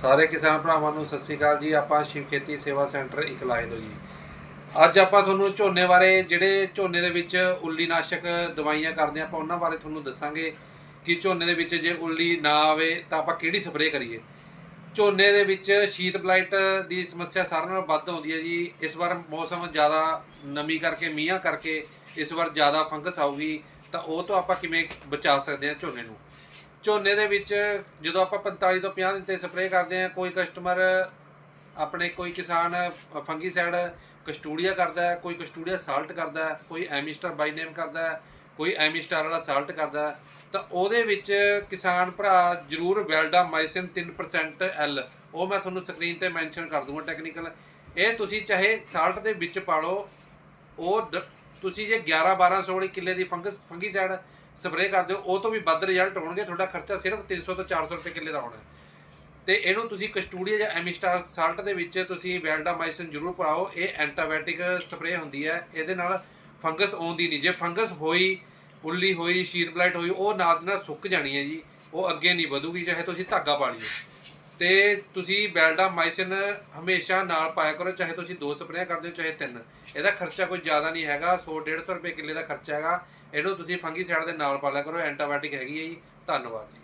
ਸਾਰੇ ਕਿਸਾਨ ਭਰਾਵਾਂ ਨੂੰ ਸਤਿ ਸ੍ਰੀ ਅਕਾਲ ਜੀ। ਆਪਾਂ ਸ਼ਿਵ ਖੇਤੀ ਸੇਵਾ ਸੈਂਟਰ ਇਕਲਾਏ ਤੋਂ ਜੀ। ਅੱਜ ਆਪਾਂ ਤੁਹਾਨੂੰ ਝੋਨੇ ਬਾਰੇ, ਜਿਹੜੇ ਝੋਨੇ ਦੇ ਵਿੱਚ ਉੱਲੀ ਨਾਸ਼ਕ ਦਵਾਈਆਂ ਕਰਦੇ ਆਪਾਂ ਉਹਨਾਂ ਬਾਰੇ ਤੁਹਾਨੂੰ ਦੱਸਾਂਗੇ ਕਿ ਝੋਨੇ ਦੇ ਵਿੱਚ ਜੇ ਉੱਲੀ ਨਾ ਆਵੇ ਤਾਂ ਆਪਾਂ ਕਿਹੜੀ ਸਪਰੇਅ ਕਰੀਏ। ਝੋਨੇ ਦੇ ਵਿੱਚ ਸ਼ੀਤ ਬਲਾਈਟ ਦੀ ਸਮੱਸਿਆ ਸਾਰਿਆਂ ਨਾਲੋਂ ਵੱਧ ਆਉਂਦੀ ਹੈ ਜੀ। ਇਸ ਵਾਰ ਮੌਸਮ ਜ਼ਿਆਦਾ ਨਮੀ ਕਰਕੇ, ਮੀਂਹਾਂ ਕਰਕੇ ਇਸ ਵਾਰ ਜ਼ਿਆਦਾ ਫੰਗਸ ਆਊਗੀ, ਤਾਂ ਉਹ ਤੋਂ ਆਪਾਂ ਕਿਵੇਂ ਬਚਾ ਸਕਦੇ ਹਾਂ ਝੋਨੇ ਨੂੰ? ਝੋਨੇ ਦੇ ਵਿੱਚ ਜਦੋਂ ਆਪਾਂ 45 ਤੋਂ 50 ਦਿਨ ਤੇ ਸਪਰੇਅ ਕਰਦੇ ਹਾਂ, ਕੋਈ ਕਸਟਮਰ ਆਪਣੇ ਕੋਈ ਕਿਸਾਨ ਫੰਗੀਸਾਈਡ ਕਸਟੂਡੀਆ ਕਰਦਾ ਹੈ, ਕੋਈ ਕਸਟੂਡੀਆ ਸਾਲਟ ਕਰਦਾ ਹੈ, ਕੋਈ ਐਮਿਸਟਰ ਬਾਈ ਨੇਮ ਕਰਦਾ ਹੈ, ਕੋਈ ਐਮਿਸਟਰ ਵਾਲਾ ਸਾਲਟ ਕਰਦਾ ਤਾਂ ਉਹਦੇ ਵਿੱਚ ਕਿਸਾਨ ਭਰਾ ਜਰੂਰ ਵੈਲਡਾ ਮਾਈਸਿਨ 3% ਐਲ ਉਹ ਮੈਂ ਤੁਹਾਨੂੰ ਸਕਰੀਨ ਤੇ ਮੈਂਸ਼ਨ ਕਰ ਦੂੰਗਾ ਟੈਕਨੀਕਲ ਇਹ ਤੁਸੀਂ ਚਾਹੇ ਸਾਲਟ ਦੇ ਵਿੱਚ ਪਾ ਲਓ ਉਹ ਡ- ਤੁਸੀਂ ਜੇ 11 1200 ਵਾਲੀ ਕਿੱਲੇ ਦੀ ਫੰਗਸ ਫੰਗੀਸਾਈਡ ਸਪਰੇਅ ਕਰਦੇ ਹੋ, ਉਹ ਤੋਂ ਵੀ ਵੱਧ ਰਿਜ਼ਲਟ ਹੋਣਗੇ, ਤੁਹਾਡਾ ਖਰਚਾ ਸਿਰਫ 300 ਤੋਂ 400 ਰੁਪਏ ਕਿੱਲੇ ਦਾ ਹੋਣਾ ਹੈ। ਤੇ ਇਹਨੂੰ ਤੁਸੀਂ ਕਸਟੂਡੀਆ ਜਾਂ ਐਮਿਸਟਾਰ ਸਾਲਟ ਦੇ ਵਿੱਚ ਤੁਸੀਂ ਵੈਲਡਾਮਾਈਸਿਨ ਜ਼ਰੂਰ ਪਾਓ ਇਹ ਐਂਟੀਬਾਇਓਟਿਕ ਸਪਰੇਅ ਹੁੰਦੀ ਹੈ, ਇਹਦੇ ਨਾਲ ਫੰਗਸ ਆਉਂਦੀ ਨਹੀਂ ਜੇ ਫੰਗਸ ਹੋਈ, ਉੱਲੀ ਹੋਈ ਸ਼ੀਰ ਬਲਾਈਟ ਹੋਈ, ਉਹ ਨਾਲ ਦੀ ਨਾਲ ਸੁੱਕ ਜਾਣੀ ਹੈ ਜੀ, ਉਹ ਅੱਗੇ ਨਹੀਂ ਵਧੂਗੀ, ਚਾਹੇ ਤੁਸੀਂ ਧਾਗਾ ਪਾ ਲਈਓ ਤੇ ਤੁਸੀਂ ਵੈਲਡਾਮਾਈਸਿਨ ਹਮੇਸ਼ਾ ਨਾਲ ਪਾਇਆ ਕਰੋ, ਚਾਹੇ ਤੁਸੀਂ ਦੋ ਸਪਰੇਅ ਕਰਦੇ ਹੋ, ਚਾਹੇ ਤਿੰਨ। ਇਹਦਾ ਖਰਚਾ ਕੋਈ ਜ਼ਿਆਦਾ ਨਹੀਂ ਹੈਗਾ 100 150 ਰੁਪਏ ਕਿੱਲੇ ਦਾ ਖਰਚਾ ਹੈਗਾ। ਇਹਨੂੰ ਤੁਸੀਂ ਫੰਗੀਸਾਈਡ ਦੇ ਨਾਲ ਪਾ ਲਿਆ ਕਰੋ, ਐਂਟੀਬਾਇਓਟਿਕ ਹੈਗੀ ਹੈ ਜੀ। ਧੰਨਵਾਦ ਜੀ।